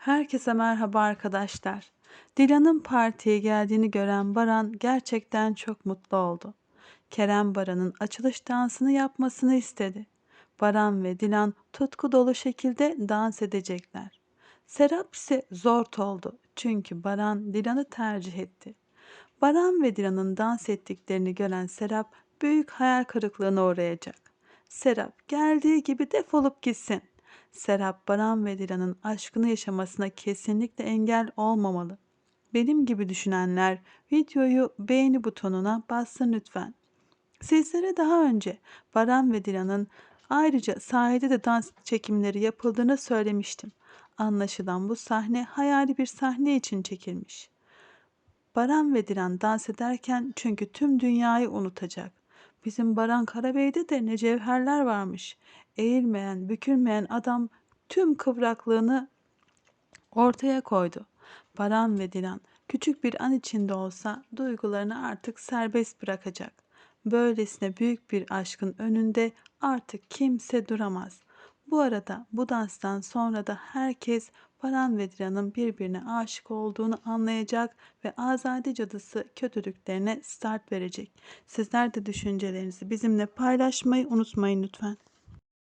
Herkese merhaba arkadaşlar. Dilan'ın partiye geldiğini gören Baran gerçekten çok mutlu oldu. Kerem Baran'ın açılış dansını yapmasını istedi. Baran ve Dilan tutku dolu şekilde dans edecekler. Serap ise zor oldu çünkü Baran Dilan'ı tercih etti. Baran ve Dilan'ın dans ettiklerini gören Serap büyük hayal kırıklığına uğrayacak. Serap geldiği gibi defolup gitsin. Serap Baran ve Dilan'ın aşkını yaşamasına kesinlikle engel olmamalı. Benim gibi düşünenler videoyu beğeni butonuna bassın lütfen. Sizlere daha önce Baran ve Dilan'ın ayrıca sahilde de dans çekimleri yapıldığını söylemiştim. Anlaşılan bu sahne hayali bir sahne için çekilmiş. Baran ve Dilan dans ederken çünkü tüm dünyayı unutacak. Bizim Baran Karabey'de de ne cevherler varmış. Eğilmeyen, bükülmeyen adam tüm kıvraklığını ortaya koydu. Baran ve Dilan küçük bir an içinde olsa duygularını artık serbest bırakacak. Böylesine büyük bir aşkın önünde artık kimse duramaz. Bu arada bu danstan sonra da herkes Baran ve Dilan'ın birbirine aşık olduğunu anlayacak ve Azade Cadısı kötülüklerine start verecek. Sizler de düşüncelerinizi bizimle paylaşmayı unutmayın lütfen.